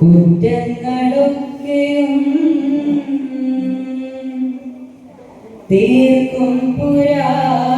കുറ്റങ്ങളൊക്കെയും തീർക്കും പുരാനേ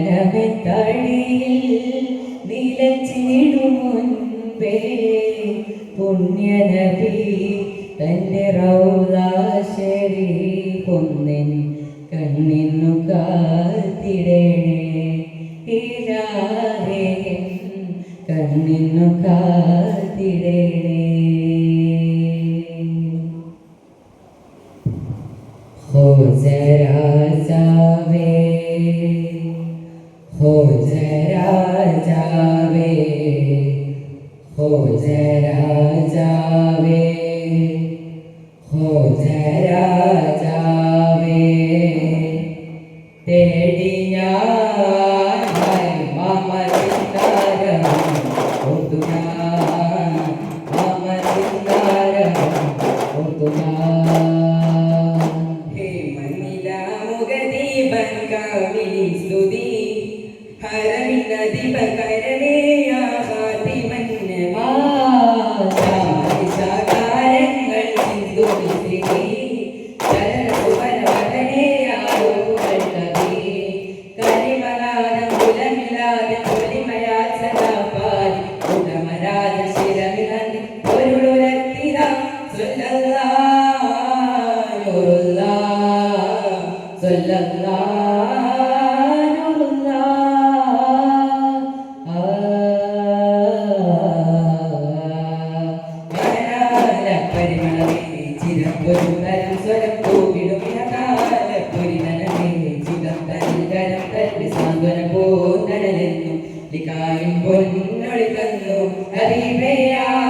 ചലനമെത്തടിയിൽ നിലച്ചിടും മുൻപേ പുണ്യനബി തന്റെ റൗദാശരി പൊന്നിൻ കണ്ണിന്നു കാത്തിടേണേ. ഇലാഹേ കണ്ണിന്നു കാത്തിടണേ. हो जरा जावे हो जरा जावे टेडिया है मामा ज़िंदा रहो हो दुनिया मामा ज़िंदा रहो हो दुनिया പൊന്നൊളി തന്നു ഹബീബയാ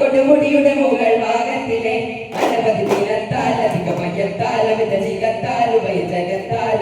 കൊടുമുടിയുടെ മുകൾ ഭാഗത്തിലെ അനവധി നിലത്താൽ അധിക മയത്താൽ അമിത ചികത്താൽ ഉപയ ജഗത്താൽ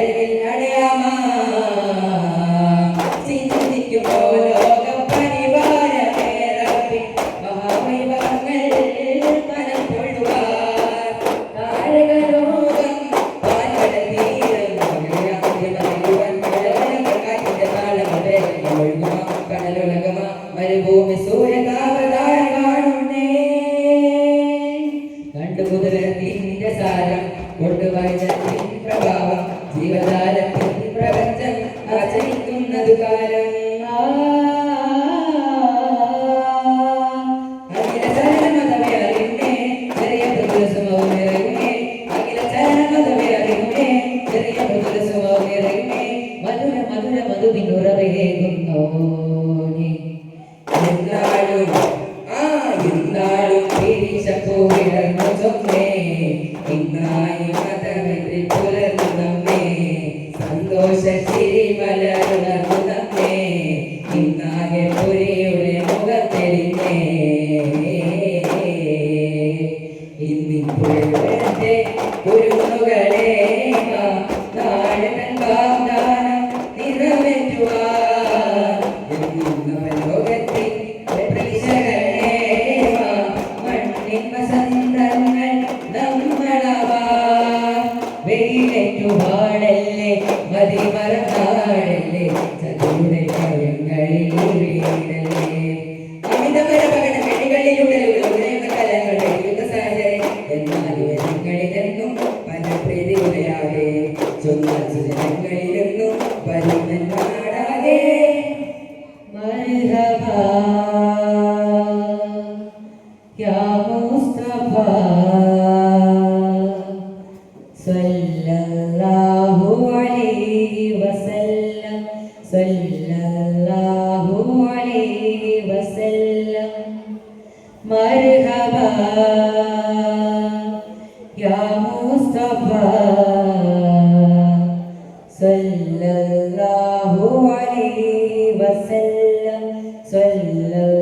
David. വെയിലേറ്റു പാടല്ലേ മതി മറന്നാടല്ലേ കുറയാതെ ചൊന്നച്ചിരങ്ങളിലെന്നും പരിമൻ പാടാതെ. മരഭ യാ മുസ്തഫ സല്ലല്ലാഹു അലൈഹി വസല്ലം സല്ല وسلم صلى